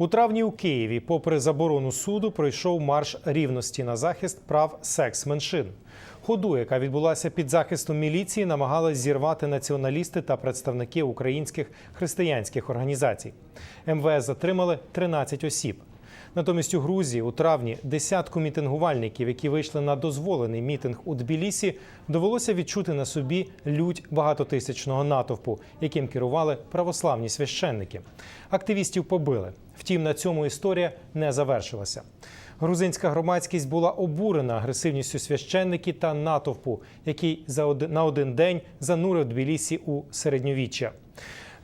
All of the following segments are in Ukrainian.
У травні у Києві, попри заборону суду, пройшов марш рівності на захист прав секс-меншин. Ходу, яка відбулася під захистом міліції, намагалась зірвати націоналісти та представники українських християнських організацій. МВС затримали 13 осіб. Натомість у Грузії у травні десятку мітингувальників, які вийшли на дозволений мітинг у Тбілісі, довелося відчути на собі лють багатотисячного натовпу, яким керували православні священники. Активістів побили. Втім, на цьому історія не завершилася. Грузинська громадськість була обурена агресивністю священників та натовпу, який за один, на один день занурив Тбілісі у середньовіччя.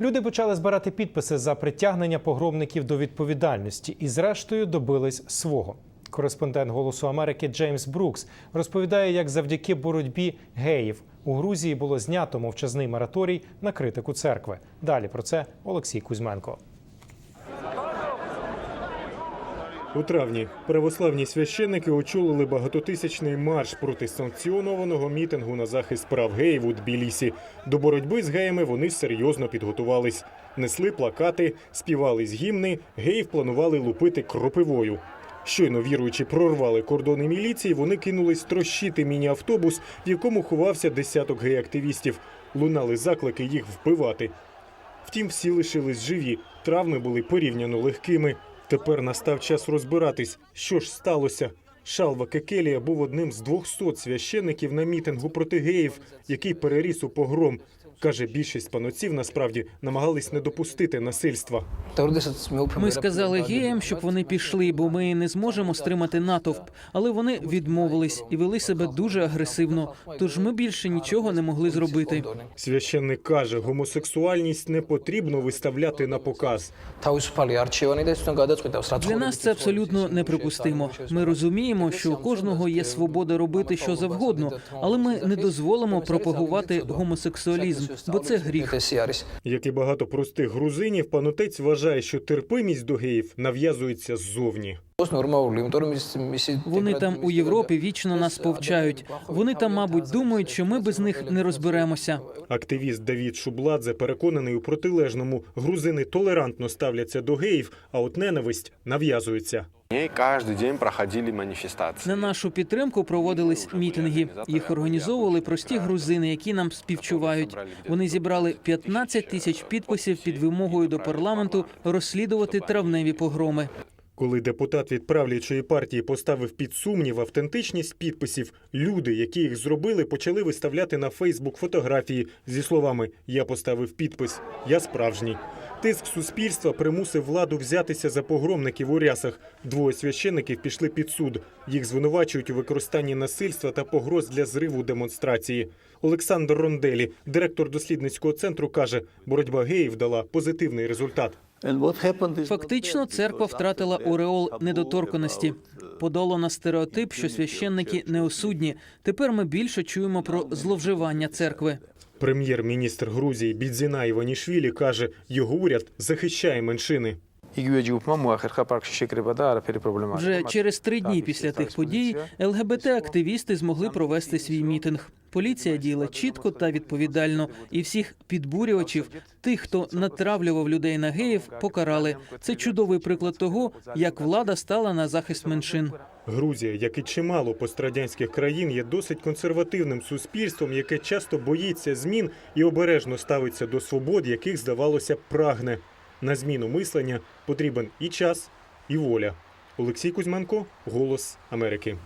Люди почали збирати підписи за притягнення погромників до відповідальності і, зрештою, добились свого. Кореспондент Голосу Америки Джеймс Брукс розповідає, як завдяки боротьбі геїв у Грузії було знято мовчазний мораторій на критику церкви. Далі про це Олексій Кузьменко. У травні православні священники очолили багатотисячний марш проти санкціонованого мітингу на захист прав геїв у Тбілісі. До боротьби з геями вони серйозно підготувались. Несли плакати, співали з гімни, геїв планували лупити кропивою. Щойно віруючи прорвали кордони міліції, вони кинулись трощити міні-автобус, в якому ховався десяток гей-активістів. Лунали заклики їх вбивати. Втім, всі лишились живі. Травми були порівняно легкими. Тепер настав час розбиратись, що ж сталося. Шалва Кекелія був одним з 200 священників на мітингу проти геїв, який переріс у погром. Каже, більшість панотців насправді намагались не допустити насильства. Ми сказали геям, щоб вони пішли, бо ми не зможемо стримати натовп. Але вони відмовились і вели себе дуже агресивно. Тож ми більше нічого не могли зробити. Священник каже, гомосексуальність не потрібно виставляти на показ. Для нас це абсолютно неприпустимо. Ми розуміємо, що у кожного є свобода робити що завгодно, але ми не дозволимо пропагувати гомосексуалізм, бо це гріх. Як і багато простих грузинів, панотець вважає, що терпимість до геїв нав'язується ззовні. Вони там у Європі вічно нас повчають. Вони там, мабуть, думають, що ми без них не розберемося. Активіст Давід Шубладзе переконаний у протилежному. Грузини толерантно ставляться до геїв, а от ненависть нав'язується. ней каждый день проходили манифестации. На нашу підтримку проводились мітинги. Їх організовували прості грузини, які нам співчувають. Вони зібрали 15 тисяч підписів під вимогою до парламенту розслідувати травневі погроми. Коли депутат від правлячої партії поставив під сумнів автентичність підписів, люди, які їх зробили, почали виставляти на Фейсбук фотографії зі словами Я поставив підпис, я справжній. Тиск суспільства примусив владу взятися за погромників у рясах. Двоє священиків пішли під суд. Їх звинувачують у використанні насильства та погроз для зриву демонстрації. Олександр Ронделі, директор дослідницького центру, каже, боротьба геїв дала позитивний результат. Фактично, церква втратила ореол недоторканості. Подолано стереотип, що священники неосудні. Тепер ми більше чуємо про зловживання церкви. Прем'єр-міністр Грузії Бідзіна Іванішвілі каже, його уряд захищає меншини. Вже через три дні після тих подій ЛГБТ-активісти змогли провести свій мітинг. Поліція діяла чітко та відповідально, і всіх підбурювачів, тих, хто натравлював людей на геїв, покарали. Це чудовий приклад того, як влада стала на захист меншин. Грузія, як і чимало пострадянських країн, є досить консервативним суспільством, яке часто боїться змін і обережно ставиться до свобод, яких здавалося прагне. На зміну мислення потрібен і час, і воля. Олексій Кузьменко, Голос Америки.